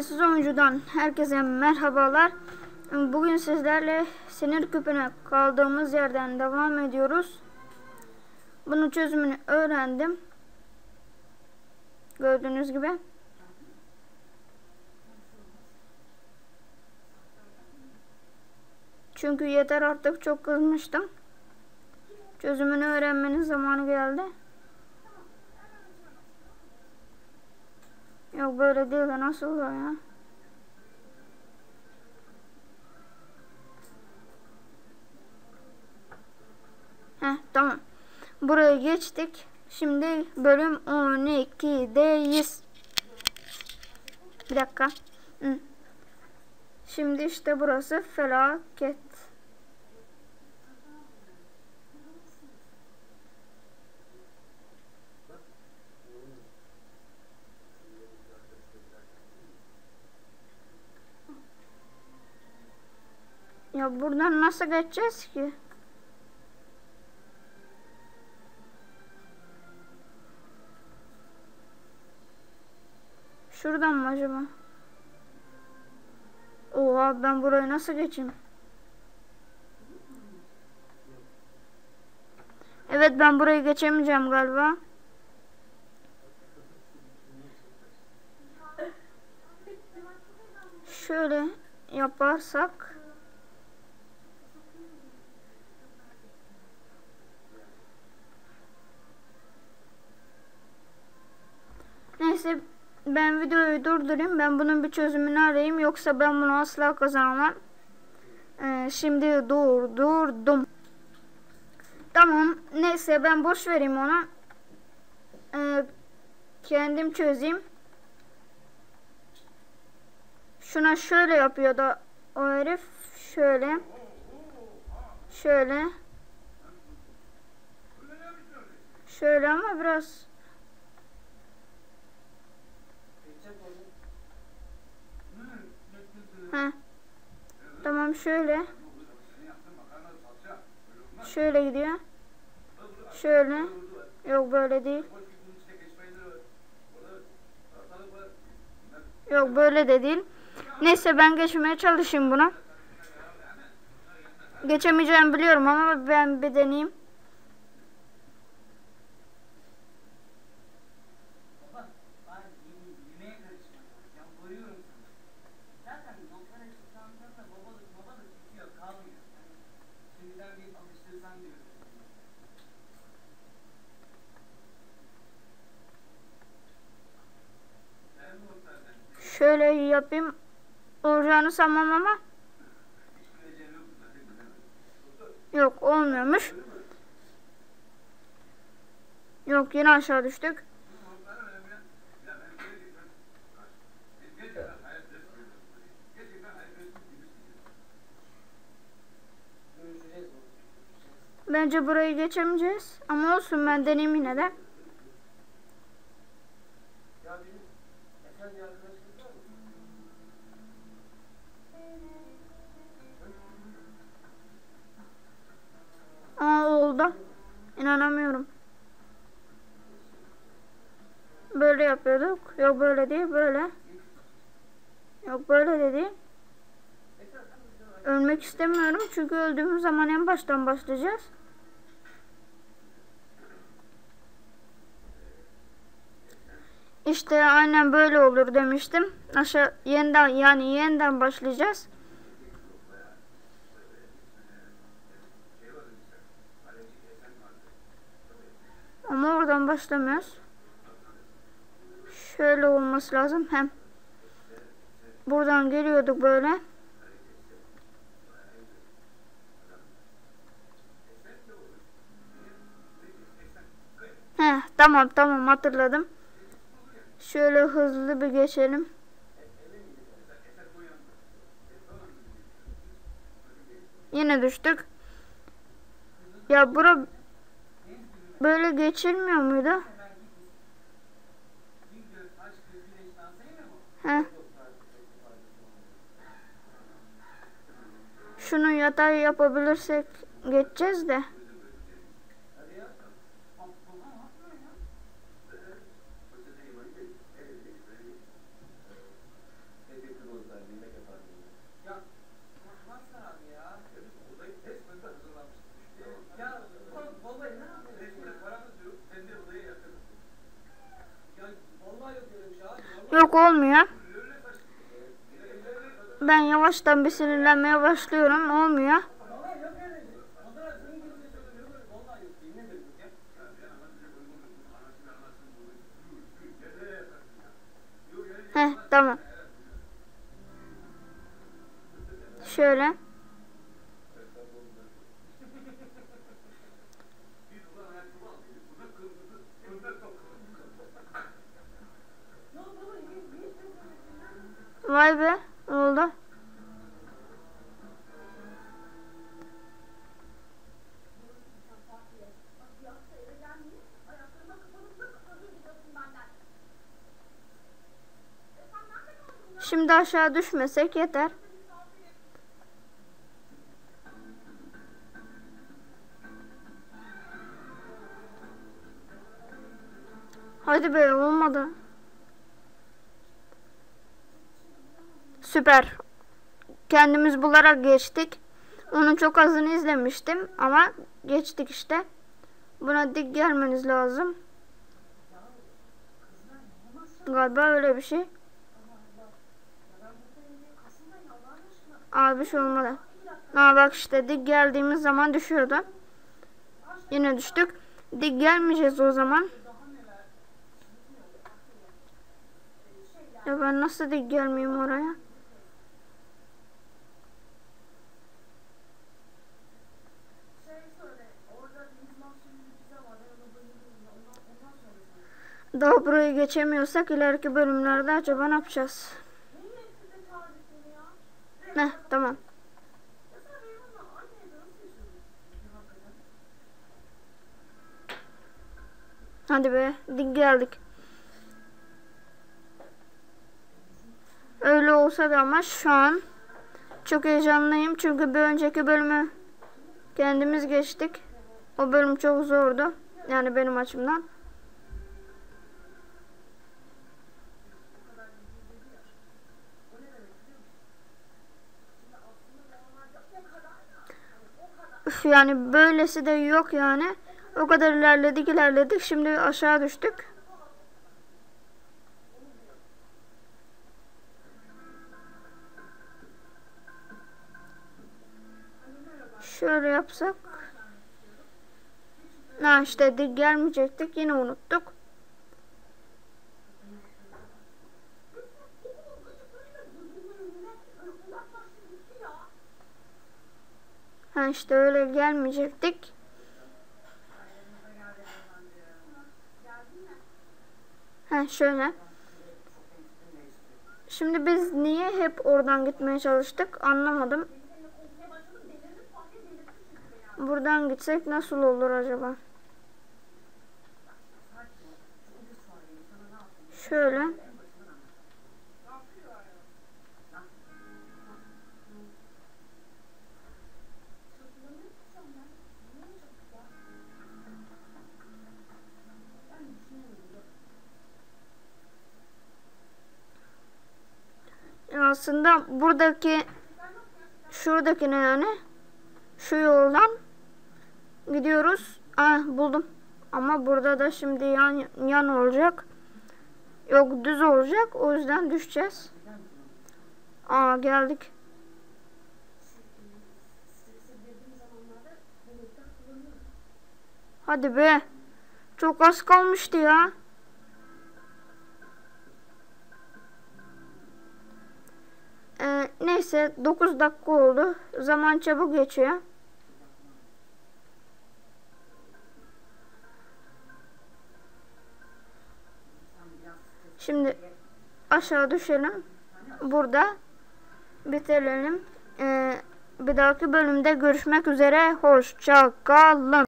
Sessiz Oyuncu'dan herkese merhabalar. Bugün sizlerle sinir küpüne kaldığımız yerden devam ediyoruz. Bunun çözümünü öğrendim. Gördüğünüz gibi. Çünkü yeter artık çok kızmıştım. Çözümünü öğrenmenin zamanı geldi. Yok böyle değil de nasıl oluyor ya? Heh tamam. Buraya geçtik. Şimdi bölüm 12'deyiz. Bir dakika. Hı. Şimdi işte burası felaket. Ya buradan nasıl geçeceğiz ki? Şuradan mı acaba? Oha ben burayı nasıl geçeyim? Evet ben burayı geçemeyeceğim galiba. Şöyle yaparsak Neyse ben videoyu durdurayım. Ben bunun bir çözümünü arayayım. Yoksa ben bunu asla kazanamam. Ee, şimdi durdurdum. Tamam. Neyse ben boş vereyim ona. Ee, kendim çözeyim. Şuna şöyle yapıyor da o herif. Şöyle. Şöyle. Şöyle ama biraz Heh. Tamam şöyle. Şöyle gidiyor. Şöyle. Yok böyle değil. Yok böyle de değil. Neyse ben geçmeye çalışayım buna. Geçemeyeceğimi biliyorum ama ben bir deneyeyim. Şöyle yapayım. Olacağını sanmam ama. Yok olmuyormuş. Yok yine aşağı düştük. Bence burayı geçemeyeceğiz. Ama olsun ben deneyeyim yine de. Aa oldu. İnanamıyorum. Böyle yapıyorduk. Yok böyle değil böyle. Yok böyle de değil. Ölmek istemiyorum çünkü öldüğümüz zaman en baştan başlayacağız. İşte aynen böyle olur demiştim. Aşağı yeniden yani yeniden başlayacağız. Ama oradan başlamıyoruz. Şöyle olması lazım. Hem buradan geliyorduk böyle. He tamam tamam hatırladım. Şöyle hızlı bir geçelim. Yine düştük. Ya bura böyle geçilmiyor muydu? He. Şunu yatay yapabilirsek geçeceğiz de. Olmuyor. Ben yavaştan bir sinirlenmeye başlıyorum. Olmuyor. Heh tamam. Şöyle. Şimdi aşağı düşmesek yeter. Hadi be olmadı. Süper. Kendimiz bularak geçtik. Onun çok azını izlemiştim ama geçtik işte. Buna dik gelmeniz lazım. Galiba öyle bir şey. Abi şey olmadı. Ha bak işte dik geldiğimiz zaman düşüyordu. Yine düştük. Dik gelmeyeceğiz o zaman. Ya ben nasıl dik gelmeyeyim oraya? Daha burayı geçemiyorsak ileriki bölümlerde acaba ne yapacağız? Ne tamam. Hadi be dik geldik. Öyle olsa da ama şu an çok heyecanlıyım çünkü bir önceki bölümü kendimiz geçtik. O bölüm çok zordu. Yani benim açımdan. Yani böylesi de yok yani. O kadar ilerledik ilerledik. Şimdi aşağı düştük. Şöyle yapsak. Ha işte gelmeyecektik. Yine unuttuk. Ha işte öyle gelmeyecektik. Ha şöyle. Şimdi biz niye hep oradan gitmeye çalıştık anlamadım. Buradan gitsek nasıl olur acaba? Şöyle. Aslında buradaki şuradaki ne yani? Şu yoldan gidiyoruz. Ah buldum. Ama burada da şimdi yan yan olacak. Yok düz olacak. O yüzden düşeceğiz. Aa geldik. Hadi be. Çok az kalmıştı ya. Neyse 9 dakika oldu. Zaman çabuk geçiyor. Şimdi aşağı düşelim. Burada bitirelim. Ee, bir dahaki bölümde görüşmek üzere. Hoşça kalın.